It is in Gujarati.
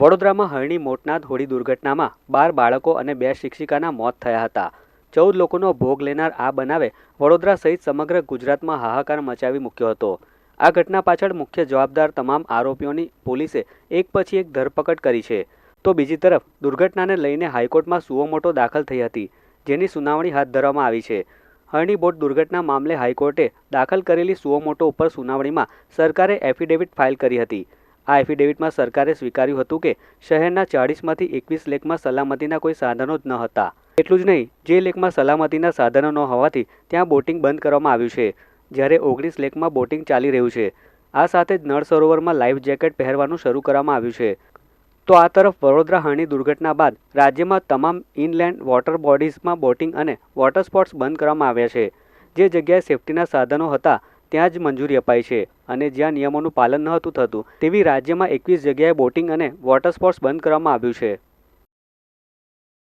વડોદરામાં હરણી મોટનાથ હોડી દુર્ઘટનામાં બાર બાળકો અને બે શિક્ષિકાના મોત થયા હતા. ચૌદ લોકોનો ભોગ લેનાર આ બનાવે વડોદરા સહિત સમગ્ર ગુજરાતમાં હાહાકાર મચાવી મૂક્યો હતો. આ ઘટના પાછળ મુખ્ય જવાબદાર તમામ આરોપીઓની પોલીસે એક પછી એક ધરપકડ કરી છે. તો બીજી તરફ, દુર્ઘટનાને લઈને હાઈકોર્ટમાં સુઓમોટો દાખલ થઈ હતી, જેની સુનાવણી હાથ ધરવામાં આવી છે. હરણી બોટ દુર્ઘટના મામલે હાઈકોર્ટે દાખલ કરેલી સુઓમોટો ઉપર સુનાવણીમાં સરકારે એફિડેવિટ ફાઇલ કરી હતી. આ એફિડેવિટમાં સરકારે સ્વીકાર્યું હતું કે શહેરના ચાળીસમાંથી એકવીસ લેકમાં સલામતીના કોઈ સાધનો જ ન હતા. એટલું જ નહીં, જે લેકમાં સલામતીના સાધનો ન હોવાથી ત્યાં બોટિંગ બંધ કરવામાં આવ્યું છે. જ્યારે ઓગણીસ લેકમાં બોટિંગ ચાલી રહ્યું છે, આ સાથે જ નળ સરોવરમાં લાઈફ જેકેટ પહેરવાનું શરૂ કરવામાં આવ્યું છે. તો આ તરફ વડોદરા હાણી દુર્ઘટના બાદ રાજ્યમાં તમામ ઇનલેન્ડ વોટર બોડીઝમાં બોટિંગ અને વોટર સ્પોર્ટ્સ બંધ કરવામાં આવ્યા છે. જે જગ્યાએ સેફટીના સાધનો હતા ત્યાં જ મંજૂરી અપાઈ છે અને જ્યાં નિયમોનું પાલન નહોતું થતું, તેવી રાજ્યમાં એકવીસ જગ્યાએ બોટિંગ અને વોટર સ્પોર્ટ્સ બંધ કરવામાં આવ્યું છે.